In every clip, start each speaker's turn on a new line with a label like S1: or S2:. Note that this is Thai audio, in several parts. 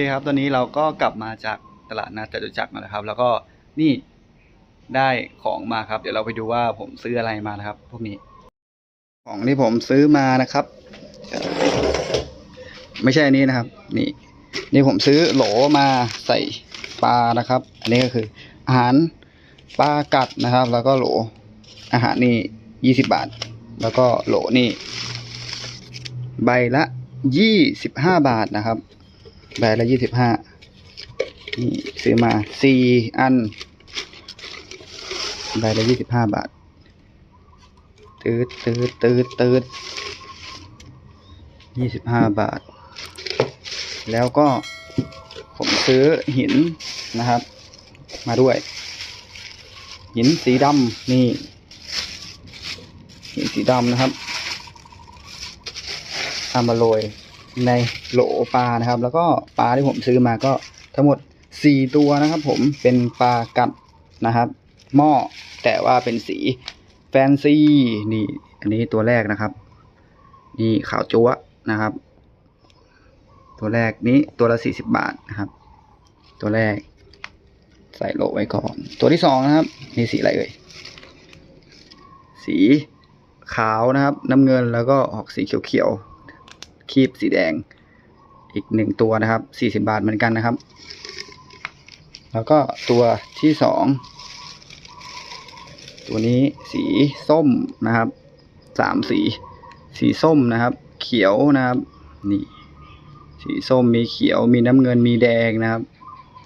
S1: เคครับ ตอนนี้เราก็กลับมาจากตลาดนัดจตุจักรนะครับ แล้วก็นี่ได้ของมาครับ เดี๋ยวเราไปดูว่าผมซื้ออะไรมานะครับ พวกนี้ ของที่ผมซื้อมานะครับ ไม่ใช่อันนี้นะครับ นี่ นี่ผมซื้อโหลมาใส่ปลานะครับ อันนี้ก็คือ อาหารปลากัดนะครับ แล้วก็โหลอาหารนี่ยี่สิบาท แล้วก็โหลนี่ ใบละยี่สิบห้าบาทนะครับ ใบละยี่สิบห้านี่ซื้อมาสี่อัน ใบละยี่สิบห้าบาท ตืดตืดตืดตืดยี่สิบห้าบาท แล้วก็ผมซื้อหินนะครับ มาด้วย หินสีดำนี่ หินสีดำนะครับเอามาโรย ในโหลปลานะครับ แล้วก็ปลาที่ผมซื้อมาก็ทั้งหมดสี่ตัวนะครับผมเป็นปลากัดนะครับ หม้อแต่ว่าเป็นสีแฟนซีนี่ อันนี้ตัวแรกนะครับ นี่ขาวจั๊วนะครับ ตัวแรกนี้ตัวละสี่สิบบาทนะครับ ตัวแรก ใส่โหลไว้ก่อน ตัวที่สองนะครับนี่สีอะไรเอ่ยสีขาวนะครับ น้ำเงินแล้วก็ออกสีเขียวๆ คีบสีแดง อีกหนึ่งตัวนะครับสี่สิบาทเหมือนกันนะครับ แล้วก็ตัวที่สองตัวนี้สีส้มนะครับสามสี สีส้มนะครับ เขียวนะครับนี่สีส้มมีเขียวมีน้ำเงินมีแดงนะครับ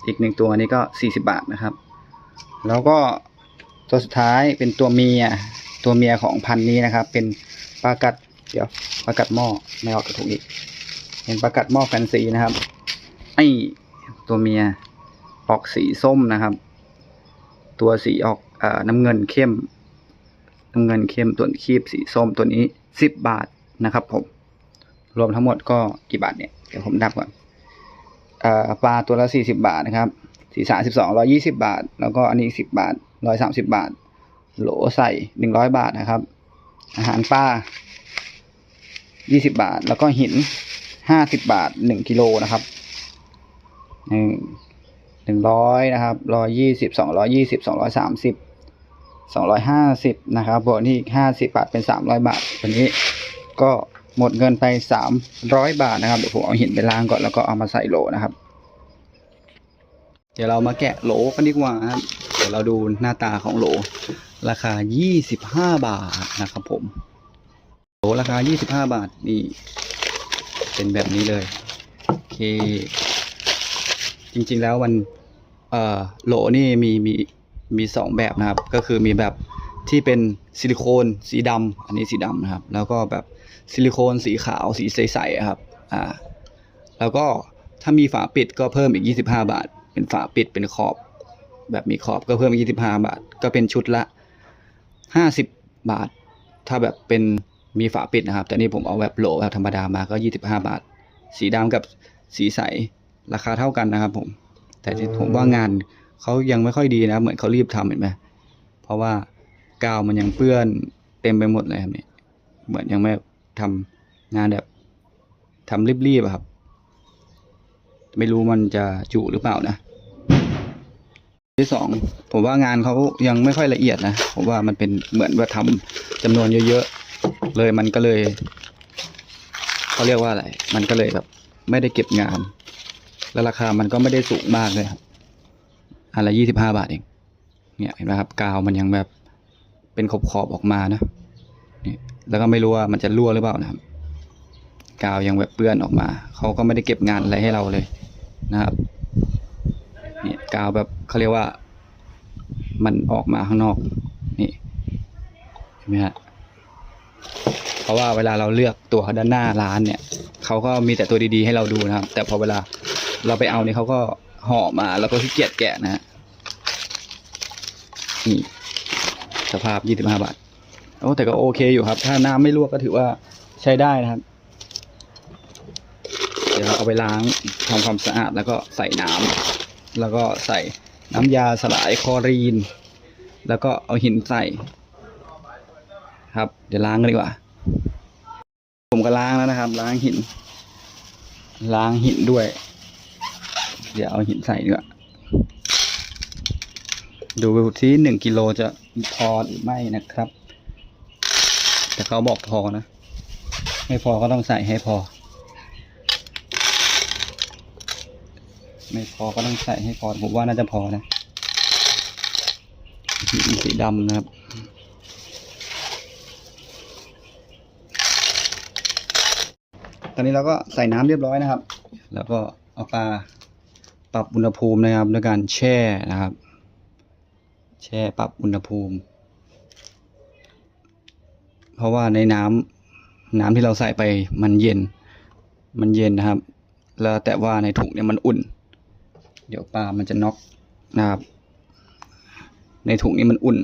S1: อีกหนึ่งตัวนี้ก็สี่สิบาทนะครับ แล้วก็ตัวสุดท้ายเป็นตัวเมียตัวเมียของพันนี้นะครับ เป็นปลากัด เดี๋ยวปลากัดหม้อไม่ออกกระถุงอีก เป็นปลากัดหม้อแฟนซีนะครับ ไอตัวเมียออกสีส้มนะครับ ตัวสีออกอน้ำเงินเข้ม น้ำเงินเข้มตัวคีบสีส้มตัวนี้สิบบาทนะครับผม รวมทั้งหมดก็กี่บาทเนี่ย เดี๋ยวผมนับก่อนอปลาตัวละสี่สิบาทนะครับสีสาสิบสองร้อยี่สิบาท แล้วก็อันนี้สิบบาทร้อยสามสิบาท โหลใส่หนึ่งร้อยบาทนะครับ อาหารปลา ยี่สิบาท แล้วก็หินห้าสิบบาทหนึ่งกิโลนะครับหนึ่งหนึ่งร้อยนะครับร้อยยี่สิบสองร้อยยี่สิบสองร้อยสามสิบสองร้อยห้าสิบนะครับบวกนี่ห้าสิบบาทเป็นสามร้อยบาทตัวนี้ก็หมดเงินไปสามร้อยบาทนะครับเดี๋ยวผมเอาหินไปล้างก่อนแล้วก็เอามาใส่โหลนะครับ เดี๋ยวเรามาแกะโหลกันดีกว่าครับเดี๋ยวเราดูหน้าตาของโหลราคา25บาทนะครับผม โหลราคา 25 บาท นี่ เป็นแบบนี้เลย โอเค จริงๆ แล้วมันเอ่อโหลนี่มีมีมีสองแบบนะครับ ก็คือมีแบบที่เป็นซิลิโคนสีดำ อันนี้สีดำนะครับ แล้วก็แบบซิลิโคนสีขาวสีใสๆครับ อ่า แล้วก็ถ้ามีฝาปิดก็เพิ่มอีก 25 บาท เป็นฝาปิดเป็นขอบ แบบมีขอบก็เพิ่มอีก 25 บาท ก็เป็นชุดละ 50 บาท ถ้าแบบเป็น มีฝาปิดนะครับ แต่นี่ผมเอาแบบโหลแบบธรรมดามาก็ 25 บาท สีดำกับสีใสราคาเท่ากันนะครับ ผม แต่ผมว่างานเขายังไม่ค่อยดีนะ เหมือนเขารีบทำเห็นไหมเพราะว่ากาวมันยังเปื้อนเต็มไปหมดเลยครับเนี่เหมือนยังไม่ทำงานแบบทำรีบๆครับ ไม่รู้มันจะจุหรือเปล่านะที่สองผมว่างานเขายังไม่ค่อยละเอียดนะผมว่ามันเป็นเหมือนว่าทำจำนวนเยอะๆ เลยมันก็เลยเขาเรียกว่าอะไร มันก็เลยแบบ ไม่ได้เก็บงาน แล้วราคามันก็ไม่ได้สูงมากเลยครับอันละยี่สิบห้าบาทเอง เนี่ยเห็นไหมครับ กาวมันยังแบบเป็นขอบๆออกมานะนี่แล้วก็ไม่รู้ว่ามันจะรั่วหรือเปล่านะครับ กาวยังแบบเปื้อนออกมา เขาก็ไม่ได้เก็บงานอะไรให้เราเลยนะครับเนี่ยกาวแบบเขาเรียกว่า มันออกมาข้างนอก นี่เห็นไหมฮะ เพราะว่าเวลาเราเลือกตัวด้านหน้าร้านเนี่ยเขาก็มีแต่ตัวดีๆให้เราดูนะครับ แต่พอเวลาเราไปเอาเนี่ยเขาก็ห่อมาแล้วก็ขี้เกียจแกะนะฮะนี่สภาพยี่สิบห้าบาทโอ้แต่ก็โอเคอยู่ครับ ถ้าน้ำไม่ลวกก็ถือว่าใช้ได้นะครับ เดี๋ยวเราเอาไปล้างทำความสะอาดแล้วก็ใส่น้ำแล้วก็ใส่น้ำยาสลายคลอรีน แล้วก็เอาหินใส่ ครับ เดี๋ยวล้างกันดีกว่า ผมก็ล้างแล้วนะครับ ล้างหิน ล้างหินด้วย เดี๋ยวเอาหินใส่ดีกว่าดูที่หนึ่งกิโลจะพอหรือไม่นะครับ แต่เขาบอกพอนะ ไม่พอก็ต้องใส่ให้พอ ไม่พอก็ต้องใส่ให้พอผมว่าน่าจะพอนะหินสีดำนะครับ ตอนนี้เราก็ใส่น้ำเรียบร้อยนะครับ แล้วก็เอาปลาปรับอุณหภูมินะครับด้วยการแช่นะครับ แช่ปรับอุณหภูมิ เพราะว่าในน้ำน้ำที่เราใส่ไปมันเย็น มันเย็นนะครับ แล้วแต่ว่าในถุงเนี่ยมันอุ่น เดี๋ยวปลามันจะน็อกนะครับ ในถุงนี้มันอุ่น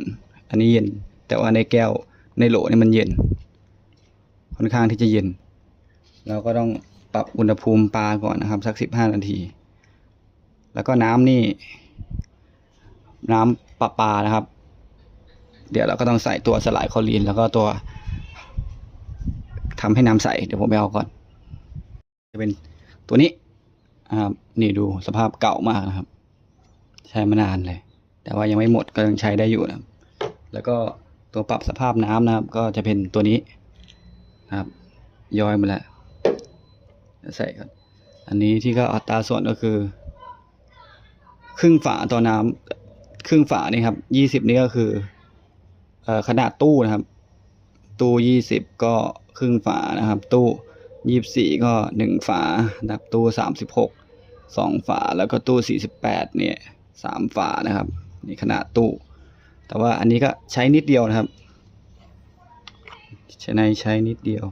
S1: อันนี้เย็น แต่ว่าในแก้วในโหลนี่มันเย็น ค่อนข้างที่จะเย็น เราก็ต้องปรับอุณหภูมิปลาก่อนนะครับสักสิบห้านาที แล้วก็น้ำนี่ น้ำปลาปลานะครับ เดี๋ยวเราก็ต้องใส่ตัวสลายคอรีน แล้วก็ตัวทำให้น้ำใสเดี๋ยวผมไปเอาก่อน จะเป็นตัวนี้นะครับนี่ดูสภาพเก่ามากนะครับ ใช้มานานเลย แต่ว่ายังไม่หมดก็ยังใช้ได้อยู่นะแล้วก็ตัวปรับสภาพน้ำนะครับ ก็จะเป็นตัวนี้นะครับ ย้อยมาแล้ว ใส่ก่อนอันนี้ที่ก็อัตราส่วนก็คือ ครึ่งฝาต่อน้ำครึ่งฝานี่ครับยี่สิบนี่ก็คือเอ่อขนาดตู้นะครับ ตู้ยี่สิบก็ครึ่งฝานะครับ ตู้ยี่สิบสี่ก็หนึ่งฝานะครับตู้สามสิบหกสองฝาแล้วก็ตู้สี่สิบแปดเนี่ยสามฝานะครับนี่ขนาดตู้ แต่ว่าอันนี้ก็ใช้นิดเดียวนะครับใช้ในใช้นิดเดียว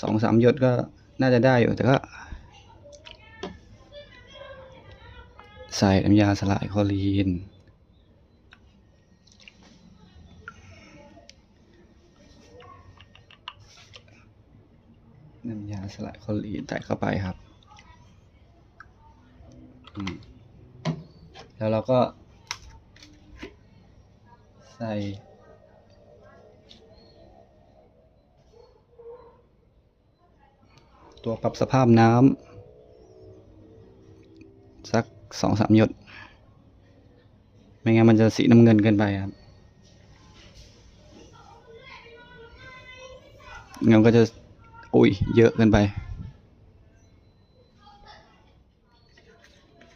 S1: สองสามหยดก็น่าจะได้อยู่แต่ก็ใส่น้ำยาสลายคลอรีน น้ำยาสลายคลอรีนใส่เข้าไปครับ แล้วเราก็ใส่ ตัวปรับสภาพน้ำสักสองสามหยด ไม่งั้นมันจะสีน้ำเงินเกินไปครับเงินก็จะอุ้ยเยอะเกินไป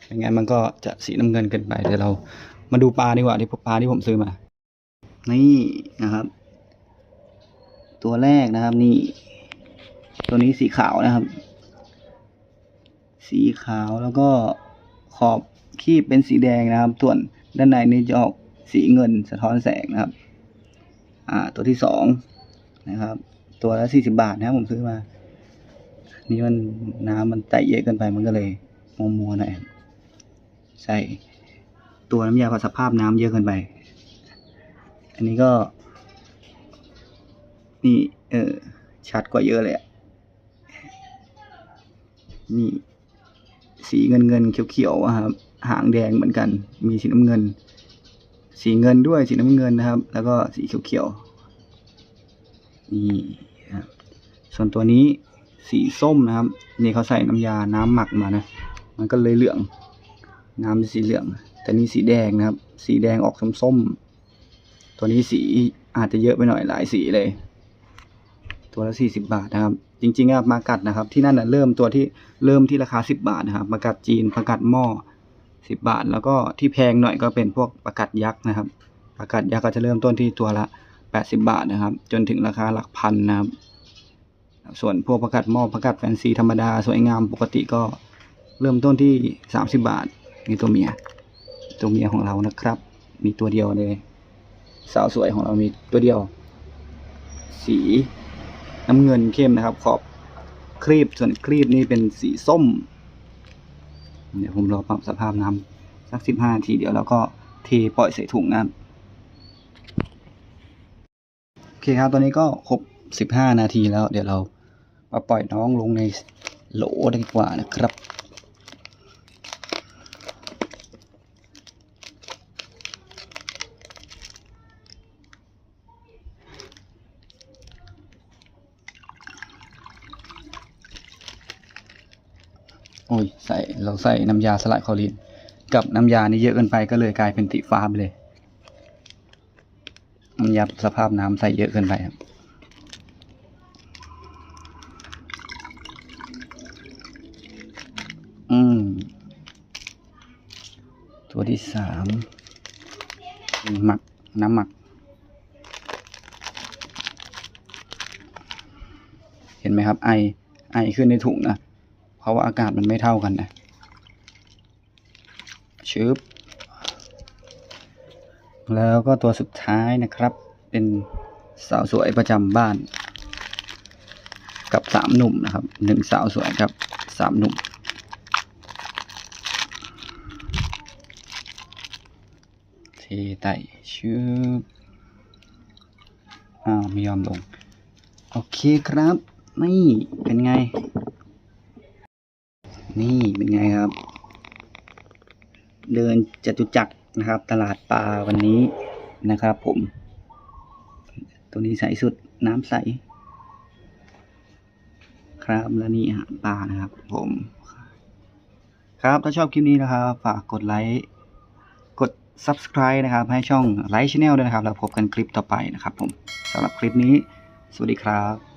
S1: ไม่งั้นมันก็จะสีน้ำเงินเกินไปเดี๋ยวเรามาดูปลาดีกว่าที่ปลาที่ผมซื้อมา นี่นะครับ ตัวแรกนะครับนี่ ตัวนี้สีขาวนะครับ สีขาวแล้วก็ขอบคีบเป็นสีแดงนะครับ ส่วนด้านในนี่จะออกสีเงินสะท้อนแสงนะครับ อ่า ตัวที่สองนะครับ ตัวละสี่สิบาทนะครับผมซื้อมา นี่มันน้ำมันไต่เยอะเกินไปมันก็เลยมัวมัวๆหน่อยใส่ตัวน้ำยาปรับสภาพน้ำเยอะเกินไป อันนี้ก็ นี่ เออชัดกว่าเยอะเลยอะ นี่สีเงินเงินเขียวเขียวๆครับ หางแดงเหมือนกัน มีสีน้ำเงิน สีเงินด้วยสีน้ำเงินนะครับ แล้วก็สีเขียวเขียวๆนี่ครับส่วนตัวนี้สีส้มนะครับ นี่เขาใส่น้ำยาน้ำหมักมานะ มันก็เลยเหลือง น้ำเป็นสีเหลือง แต่นี่สีแดงนะครับ สีแดงออกส้มๆตัวนี้สีอาจจะเยอะไปหน่อยหลายสีเลย ตัวละสี่สิบาทนะครับ จริงๆอะมากัดนะครับ ที่นั่นนะเริ่มตัวที่เริ่มที่ราคาสิบบาทนะครับมากัดจีนประกัดหม้อสิบบาท แล้วก็ที่แพงหน่อยก็เป็นพวกประกัดยักษ์นะครับ ประกัดยักษ์ก็จะเริ่มต้นที่ตัวละแปดสิบาทนะครับ จนถึงราคาหลักพันนะครับ ส่วนพวกประกัดหม้อประกัดแฟนซีธรรมดาสวยงามปกติก็เริ่มต้นที่สามสิบาทนี่ตัวเมีย ตัวเมียของเรานะครับ มีตัวเดียวเลย สาวสวยของเรามีตัวเดียว สี น้ำเงินเข้มนะครับ ขอบครีบส่วนครีบนี่เป็นสีส้ม เดี๋ยวผมรอปรับสภาพน้ำสักสิบห้านาทีเดี๋ยวแล้วก็เทปล่อยใส่ถุงนะครับโอเคครับตอนนี้ก็ครบสิบห้านาทีแล้ว เดี๋ยวเรามาปล่อยน้องลงในโหลดีกว่านะครับ ยใส่เราใส่น้ำยาสลายคลอรีนกับน้ำยานี่เยอะเกินไปก็เลยกลายเป็นสีฟ้าไปเลยน้ำยาสภาพน้ำใส่เยอะเกินไปครับอืมตัวที่สามหมักน้ำหมัก เห็นไหมครับไอไอขึ้นในถุงนะ ราะว่าอากาศมันไม่เท่ากันนะชึบแล้วก็ตัวสุดท้ายนะครับ เป็นสาวสวยประจำบ้าน กับสามหนุ่มนะครับหนึ่งสาวสวยครับสามหนุ่ม เทไต่ชืบอ้าวไม่ยอมลง โอเคครับ นี่เป็นไง นี่เป็นไงครับ เดินจตุจักรนะครับ ตลาดปลาวันนี้นะครับ ผม ตัวนี้ใสสุดน้ำใส ครับและนี่อาหารปลานะครับ ผม ครับถ้าชอบคลิปนี้นะครับ ฝากกดไลค์กด subscribe นะครับ ให้ช่องไลค์ช n แนลด้วยนะครับ แล้วพบกันคลิปต่อไปนะครับ ผมสำหรับคลิปนี้ สวัสดีครับ